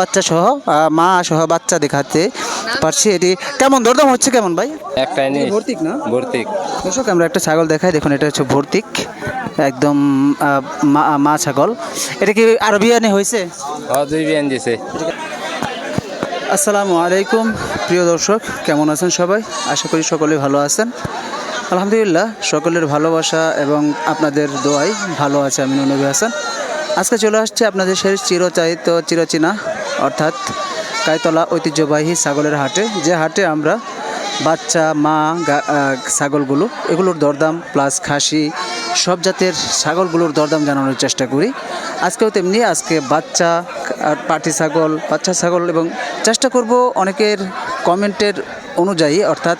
বাচ্চা সহ মা সহ বাচ্চা দেখাতে পারছি। এটি কেমন দরদাম হচ্ছে কেমন ভাই? একটাই নেই ভর্তিক না? ভর্তিক। দর্শক আমরা একটা ছাগল দেখাই। দেখুন এটা হচ্ছে ভর্তিক। একদম মা ছাগল। এটা কি আরবিয়ানে হয়েছে? বিয়ান দিছে। আসসালামু আলাইকুম প্রিয় দর্শক কেমন আছেন সবাই? আশা করি সকলে ভালো আছেন। আলহামদুলিল্লাহ সকলের ভালোবাসা এবং আপনাদের দোয়াই ভালো আছে আমি নবী হাসান। আজকে চলে আসছে আপনাদের সেই চিরচাহিত চিরচেনা অর্থাৎ কায়তলা ঐতিহ্যবাহী ছাগলের হাটে। যে হাটে আমরা বাচ্চা, মা ছাগলগুলো, এগুলোর দরদাম প্লাস খাসি, সব জাতের ছাগলগুলোর দরদাম জানানোর চেষ্টা করি। আজকেও তেমনি, আজকে বাচ্চা আর পাটি ছাগল, বাচ্চা ছাগল এবং চেষ্টা করব অনেকের কমেন্টের অনুযায়ী, অর্থাৎ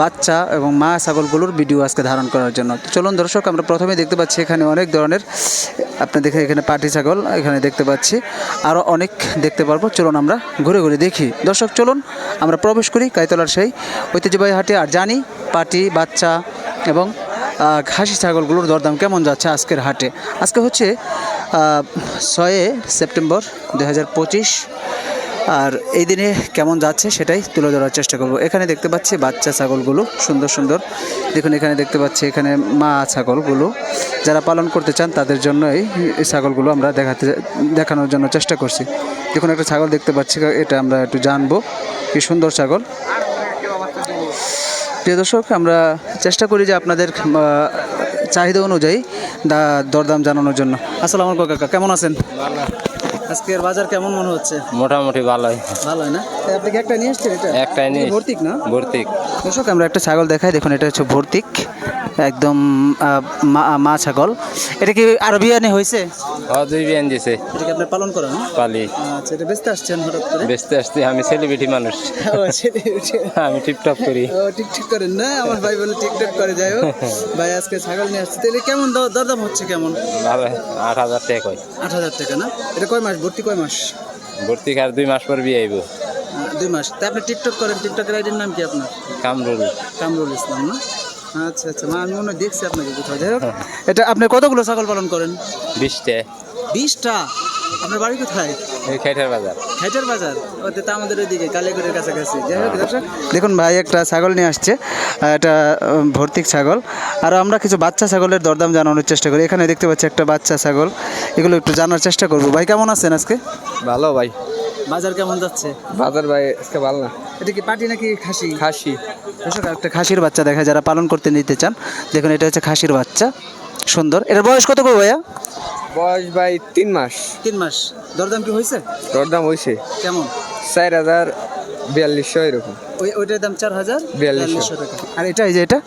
বাচ্চা এবং মা ছাগলগুলোর ভিডিও আজকে ধারণ করার জন্য। চলুন দর্শক, আমরা প্রথমে দেখতে পাচ্ছি এখানে অনেক ধরনের, আপনি দেখেন এখানে পাটি ছাগল, এখানে দেখতে পাচ্ছি আরও অনেক দেখতে পারব। চলুন আমরা ঘুরে ঘুরে দেখি। দর্শক, চলুন আমরা প্রবেশ করি কাইতলার সেই ঐতিহ্যবাহী হাটে আর জানি পাটি, বাচ্চা এবং খাসি ছাগলগুলোর দরদাম কেমন যাচ্ছে আজকের হাটে। আজকে হচ্ছে ছয়ে সেপ্টেম্বর দু হাজার পঁচিশ। আর এই দিনে কেমন যাচ্ছে সেটাই তুলে ধরার চেষ্টা করব। এখানে দেখতে পাচ্ছি বাচ্চা ছাগলগুলো, সুন্দর সুন্দর। দেখুন, এখানে দেখতে পাচ্ছি এখানে মা ছাগলগুলো। যারা পালন করতে চান তাদের জন্য এই ছাগলগুলো আমরা দেখাতে, দেখানোর জন্য চেষ্টা করছি। দেখুন, একটা ছাগল দেখতে পাচ্ছি, এটা আমরা একটু জানব। কি সুন্দর ছাগল। প্রিয় দর্শক, আমরা চেষ্টা করি যে আপনাদের চাহিদা অনুযায়ী দরদাম জানানোর জন্য। আসসালামু কাকা, কেমন আছেন? আজকের বাজার কেমন মনে হচ্ছে? মোটামুটি ভালোই। ভালো হয় না আপনি কি একটা নিয়ে এসছেন এটা? একটাই নিয়ে ভর্তিক না? ভর্তিক। দর্শক আমরা একটা ছাগল দেখাই দেখুন এটা হচ্ছে ভর্তিক। একদম মা ছাগল। এটা কি আরবিয়ানে হয়েছে? দুই বিয়ান দিছে। এটা কি আপনি পালন করেন? পালি। আচ্ছা এটা বেচতে আসছেন হঠাৎ করে? বেচতে আসতে আমি সেলিব্রিটি মানুষ। আমি টিপটপ করি। ও টিকটক করেন না? আমার ভাই বলে টিকটক করে যাই হোক। ভাই আজকে ছাগল নিয়ে আসছে। তাহলে কেমন দরদাম হচ্ছে কেমন? ভালো আট হাজার টাকা কয়। আট হাজার টাকা না? এটা কয় মাস? ভর্তি কয় মাস? ভর্তিক আর দুই মাস পর বিয়ে আইব দুই মাস। তা আপনি টিকটক করেন। টিকটকের আইডির নাম কি আপনার? কামরুল। কামরুল ইসলাম না? আচ্ছা আচ্ছা। মা আমি মনে হয় দেখছি আপনাকে কোথাও। যাই হোক এটা আপনি কতগুলো ছাগল পালন করেন? বিশটা। বিশটা? আপনার বাড়ি কোথায়? এই খাইটার বাজার। হাইটার বাজার? ওতে তো আমাদের ওইদিকে কালীগড়ের কাছাকাছি। যাই হোক দর্শক দেখুন ভাই একটা ছাগল নিয়ে আসছে। এটা ভর্তিক ছাগল। আর আমরা কিছু বাচ্চা ছাগলের দরদাম জানানোর চেষ্টা করি। এখানে দেখতে পাচ্ছি একটা বাচ্চা ছাগল। এগুলো একটু জানার চেষ্টা করব। ভাই কেমন আছেন আজকে? ভালো ভাই। বাজার কেমন যাচ্ছে? বাজার ভাই আজকে ভালো না। এটা কি পাটি নাকি খাসি? খাসি। একটা খাসির বাচ্চা দেখা যারা পালন করতে নিতে চান দেখুন এটা হচ্ছে খাসির বাচ্চা সুন্দর। এটার বয়স কত করে ভাইয়া? বয়স ভাই তিন মাস। তিন মাস। দরদাম কি হয়েছে? দরদাম হয়েছে। কেমন? চার হাজার বিয়াল্লিশশো এরকম। ওই ওইটার দাম চার হাজার বিয়াল্লিশশো। টাকা। আর এটা এই যে এটা?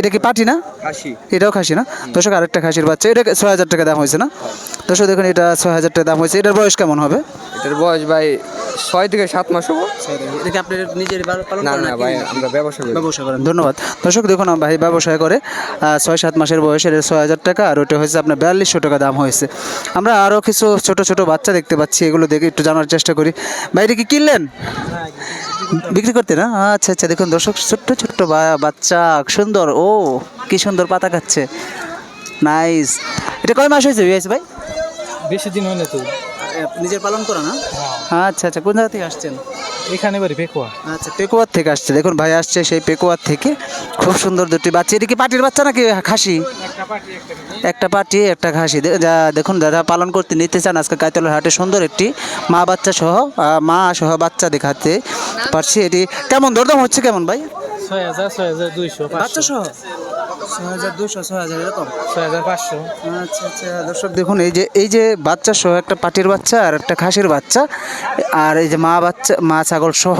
এটা কি পাটি না? খাসি। এটাও খাসি না? দর্শক আরেকটা খাসির বাচ্চা এটা ছয় হাজার টাকা দাম হয়েছে না? দর্শক দেখুন এটা ছয় হাজার টাকা দাম হয়েছে। এটার বয়স কেমন হবে? এটার বয়স ভাই ছয় থেকে সাত মাস হব। এটা আপনি নিজের না না ভাই আমরা ব্যবসা করি। ব্যবসা করেন ধন্যবাদ। দর্শক দেখুন ভাই ব্যবসায় করে ছয় সাত মাসের বয়সের ছয় হাজার টাকা আর ওটা হয়েছে আপনার বিয়াল্লিশশো টাকা দাম হয়েছে। আমরা আরও কিছু ছোট ছোট বাচ্চা দেখতে পাচ্ছি এগুলো দেখে একটু জানার চেষ্টা করি। বাইরে কি কিনলেন? বিক্রি করতে না? আচ্ছা আচ্ছা দেখুন দর্শক ছোট্ট ছোট্ট বা- বাচ্চা সুন্দর ও কি সুন্দর পাতা খাচ্ছে। নাইস। এটা কয় মাস হয়েছে বিয়াস ভাই? বেশি দিন হয় না তো। নিজের পালন করা না? আচ্ছা আচ্ছা কোন জায়গা থেকে আসছেন? এখানে বাড়ি পেকুয়া। আচ্ছা পেকুয়ার থেকে আসছে। দেখুন ভাই আসছে সেই পেকুয়ার থেকে। খুব সুন্দর দুটি বাচ্চা। এটা কি পাটির বাচ্চা নাকি খাসি? একটা পাটি একটা খাসি। যা দেখুন দাদা পালন করতে নিতে চান। আজকে কাইতলার হাটে সুন্দর একটি মা বাচ্চা সহ মা সহ বাচ্চা দেখাতে পারছি। এটি কেমন? দরদাম হচ্ছে কেমন ভাই? ছয় হাজার ছয় হাজার দুইশো বাচ্চা সহ? ছয় হাজার দুশো ছয় হাজার এরকম? ছয় হাজার পাঁচশো। আচ্ছা আচ্ছা দর্শক দেখুন এই যে এই যে বাচ্চা সহ একটা পাটির বাচ্চা আর একটা খাসির বাচ্চা আর এই যে মা বাচ্চা মা ছাগল সহ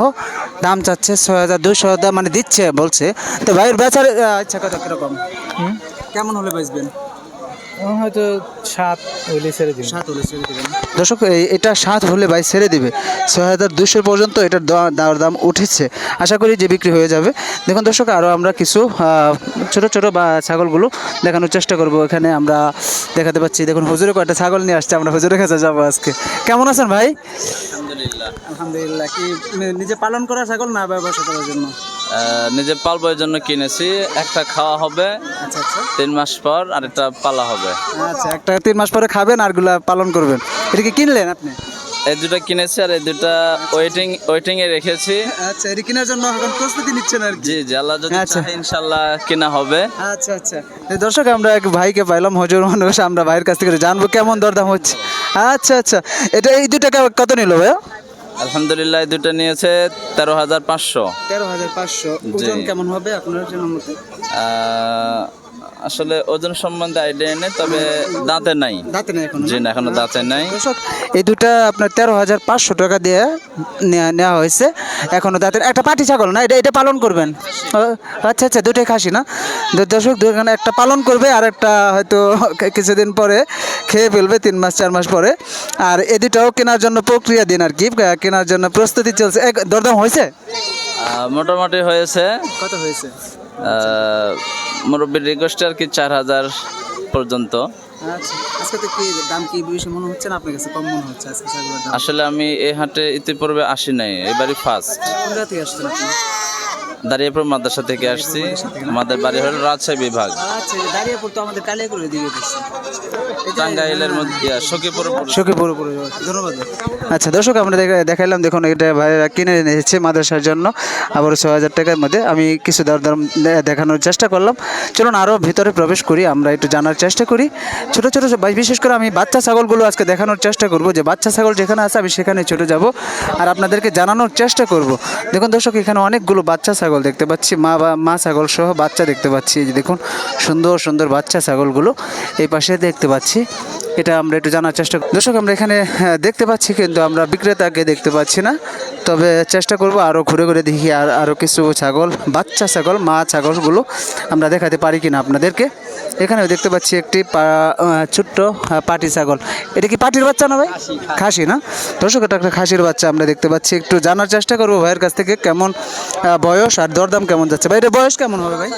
দাম চাচ্ছে ছয় হাজার দুশো দাম মানে দিচ্ছে বলছে। তো ভাইয়ের বেচার আচ্ছা কত কীরকম? কেমন হলে বেচবেন? এখন হয়তো সাত হইলে ছেড়ে দিন সাত হলে ছেড়ে দেবেন। দর্শক এই- এটা সাত হলে ভাই ছেড়ে দিবে। ছয় হাজার দুশো পর্যন্ত এটার দ- দাম দাম উঠেছে। আশা করি যে বিক্রি হয়ে যাবে। দেখুন দর্শক আরও আমরা কিছু ছোট ছোট বা ছাগলগুলো দেখানোর চেষ্টা করব। এখানে আমরা দেখাতে পাচ্ছি। দেখুন হুজুরে কয়েকটা ছাগল নিয়ে আসছে। আমরা হুজুরের কাছে যাব আজকে। কেমন আছেন ভাই? আলহামদুলিল্লাহ। কি নিজে পালন করা ছাগল না ব্যবসা করার জন্য? নিজে পালবার জন্য কিনেছি একটা খাওয়া হবে আচ্ছা আচ্ছা। তিন মাস পর আর একটা পালা হবে। আচ্ছা একটা তিন মাস পরে খাবেন আরগুলা পালন করবেন। এটা কি কিনলেন আপনি? এই দুটো কিনেছি আর এই দুটা ওয়েটিং ওয়েটিং এ রেখেছি। আচ্ছা এটা কেনার জন্য এখন প্রস্তুতি নিচ্ছেন আর কি? জি জি আল্লাহ যদি আচ্ছা। চাহে ইনশাল্লাহ কেনা হবে। আচ্ছা আচ্ছা। দর্শক আমরা এক ভাইকে পাইলাম হজুর মানুষ আমরা ভাইয়ের কাছ থেকে জানব কেমন দরদাম হচ্ছে। আচ্ছা আচ্ছা। এটা এই দুটা কত নিল ভাইয়া? আলহামদুলিল্লাহ দুটো নিয়েছে তেরো হাজার পাঁচশো। তেরো হাজার পাঁচশো। কেমন হবে আপনার জন্য মতে? আসলে ওজন সম্বন্ধে আইডিয়া নেই তবে দাঁতে নাই। দাঁতে নেই এখন জি না এখনও দাঁতে নাই। এই দুটা আপনার তেরো হাজার পাঁচশো টাকা দিয়ে নেওয়া হয়েছে। এখনও দাঁতের একটা পাটি ছাগল না? এটা এটা পালন করবেন? আচ্ছা আচ্ছা দুটাই খাসি না? দর্শক দুখানে একটা পালন করবে আর একটা হয়তো কিছুদিন পরে খেয়ে ফেলবে তিন মাস চার মাস পরে। আর এই দুটাও কেনার জন্য প্রক্রিয়া দিন আর কি। কেনার জন্য প্রস্তুতি চলছে। এক দরদাম হয়েছে? মোটামুটি হয়েছে। কত হয়েছে? মুরব্বীর রিকোয়েস্ট আর কি চার হাজার পর্যন্ত। আসলে আমি এই হাটে ইতিপূর্বে আসি নাই এবারই ফার্স্ট দাঁড়িয়েপুর মাদ্রাসা থেকে আসছি। আমাদের বাড়ি হলো রাজশাহী বিভাগ। আচ্ছা দাঁড়িয়ে আমাদের কালিয়াকুড়ের দিকে টাঙ্গাইলের মধ্যে সখীপুর। শোকে পুরোপুরি ধন্যবাদ। আচ্ছা দর্শক আমরা দেখাইলাম দেখুন এটা ভাইরা কিনে এনেছে মাদ্রাসার জন্য। আবার ছ হাজার টাকার মধ্যে আমি কিছু দরদাম দেখানোর চেষ্টা করলাম। চলুন আরও ভিতরে প্রবেশ করি আমরা একটু জানার চেষ্টা করি। ছোটো ছোটো বিশেষ করে আমি বাচ্চা ছাগলগুলো আজকে দেখানোর চেষ্টা করব যে বাচ্চা ছাগল যেখানে আছে আমি সেখানে ছুটে যাব। আর আপনাদেরকে জানানোর চেষ্টা করব। দেখুন দর্শক এখানে অনেকগুলো বাচ্চা ছাগল দেখতে পাচ্ছি, মা বা, মা ছাগল সহ বাচ্চা দেখতে পাচ্ছি। এই যে দেখুন, সুন্দর সুন্দর বাচ্চা ছাগলগুলো এই পাশে দেখতে পাচ্ছি। এটা আমরা একটু জানার চেষ্টা দর্শক, আমরা এখানে দেখতে পাচ্ছি কিন্তু আমরা বিক্রেতাকে দেখতে পাচ্ছি না। তবে চেষ্টা করব আরও ঘুরে ঘুরে দেখি আর আরও কিছু ছাগল, বাচ্চা ছাগল, মা ছাগলগুলো আমরা দেখাতে পারি কিনা আপনাদেরকে। এখানেও দেখতে পাচ্ছি একটি ছোট্ট পাটি ছাগল। এটা কি পাটির বাচ্চা না ভাই? খাসি না? দর্শক, এটা একটা খাসির বাচ্চা আমরা দেখতে পাচ্ছি। একটু জানার চেষ্টা করব ভাইয়ের কাছ থেকে কেমন বয়স আর দরদাম কেমন যাচ্ছে। ভাই, এটা বয়স কেমন হবে ভাই?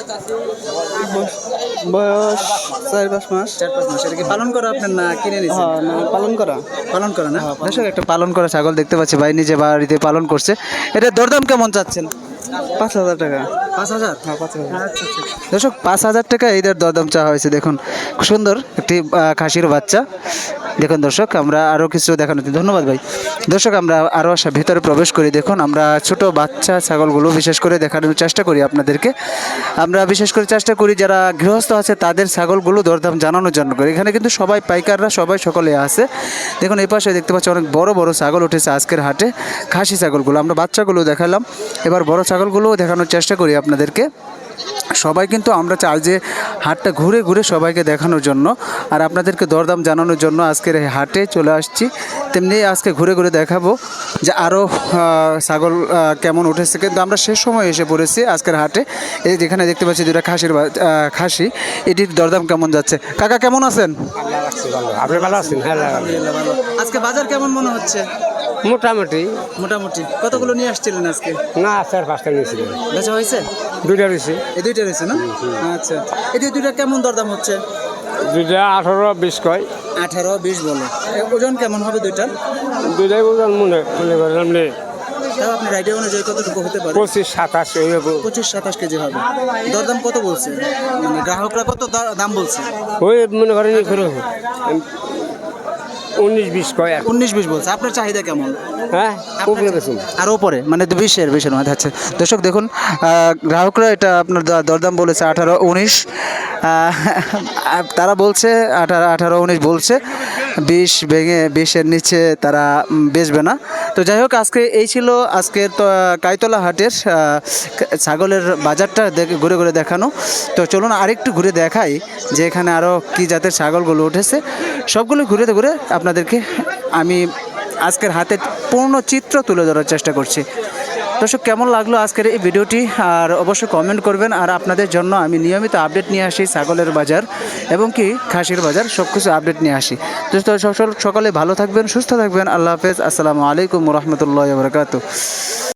বয়স চার পাঁচ মাস। চার পাঁচ মাস। এটা কি পালন করা আপনার না কিনে নিয়েছেন হ্যাঁ পালন করা। পালন করা না? দর্শক একটা পালন করা ছাগল দেখতে পাচ্ছি ভাই নিজে বাড়িতে পালন করছে। এটা দরদাম কেমন চাচ্ছেন? পাঁচ হাজার টাকা। পাঁচ হাজার? হ্যাঁ পাঁচ হাজার। দর্শক পাঁচ হাজার টাকা এদের দরদাম চাওয়া হয়েছে। দেখুন খুব সুন্দর একটি খাসির বাচ্চা। দেখুন দর্শক, আমরা আরও কিছু দেখানো ধন্যবাদ ভাই। দর্শক, আমরা আরও ভিতরে প্রবেশ করি। দেখুন, আমরা ছোট বাচ্চা ছাগলগুলো বিশেষ করে দেখানোর চেষ্টা করি আপনাদেরকে। আমরা বিশেষ করে চেষ্টা করি, যারা গৃহস্থ আছে, তাদের ছাগলগুলো দরদাম জানানোর জন্য করি। এখানে কিন্তু সবাই পাইকাররা, সবাই সকলে আছে। দেখুন, এই পাশে দেখতে পাচ্ছি অনেক বড় বড় ছাগল উঠেছে আজকের হাটে। খাসি ছাগলগুলো, আমরা বাচ্চাগুলো দেখালাম। এবার বড় ছাগলগুলোও দেখানোর চেষ্টা করি আপনাদেরকে। সবাই কিন্তু আমরা চাই যে হাটটা ঘুরে ঘুরে সবাইকে দেখানোর জন্য আর আপনাদেরকে দরদাম জানানোর জন্য আজকের এই হাটে চলে আসছি। তেমনি আজকে ঘুরে ঘুরে দেখাবো যে আরও ছাগল কেমন উঠেছে। কিন্তু আমরা সে সময় এসে পড়েছি আজকের হাটে। এই যেখানে দেখতে পাচ্ছি দুটা খাসির খাসি এটির দরদাম কেমন যাচ্ছে? কাকা কেমন আছেন? আপনি ভালো আছেন? হ্যাঁ আজকে বাজার কেমন মনে হচ্ছে? মোটামুটি। মোটামুটি। কতগুলো নিয়ে আসছিলেন আজকে? না চার পাঁচটা নিয়েছিলেন। বেচা হয়েছে? দুইটা রয়েছে। এই দুইটা রয়েছে না? আচ্ছা। এটি দুইটা কেমন দরদাম হচ্ছে? দুইটা আঠারো বিশ কয়। আঠারো বিশ বলে। ওজন কেমন হবে দুইটার দুইটাই ওজন মনে মনে করেন আপনি তাও আপনার আইডিয়া অনুযায়ী কতটুকু হতে পারে? পঁচিশ সাতাশ এইরকম। পঁচিশ সাতাশ কেজি হবে। দরদাম কত বলছে? মানে গ্রাহকরা কত দাম বলছে? ওই মনে করেন এই করে উনিশ বিশ কয় আর? উনিশ বিশ বলছে। আপনার চাহিদা কেমন? হ্যাঁ উপরে আর ওপরে মানে বিশের বিশের মধ্যে আচ্ছা। দর্শক দেখুন গ্রাহকরা এটা আপনার দরদাম বলেছে আঠারো উনিশ। তারা বলছে আঠারো আঠারো উনিশ বলছে। বিশ ভেঙে বিষের নিচে তারা বেচবে না। তো যাই হোক, আজকে এই ছিল আজকের কাইতলা হাটের ছাগলের বাজারটা দেখে, ঘুরে ঘুরে দেখানো। তো চলুন আরেকটু ঘুরে দেখাই যে এখানে আরও কী জাতের ছাগলগুলো উঠেছে। সবগুলো ঘুরে ঘুরে আপনাদেরকে আমি আজকের হাতে পূর্ণ চিত্র তুলে ধরার চেষ্টা করছি। দর্শক, কেমন লাগল আজকের এই ভিডিওটি? আর অবশ্যই কমেন্ট করবেন। আর আপনাদের জন্য আমি নিয়মিত আপডেট নিয়ে আসি ছাগলের বাজার এবং কি খাসির বাজার সব কিছু আপডেট নিয়ে আসি। তো সকলে ভালো থাকবেন, সুস্থ থাকবেন। আল্লাহ হাফেজ। আসসালামু আলাইকুম রহমতুল্লাহ বরকাত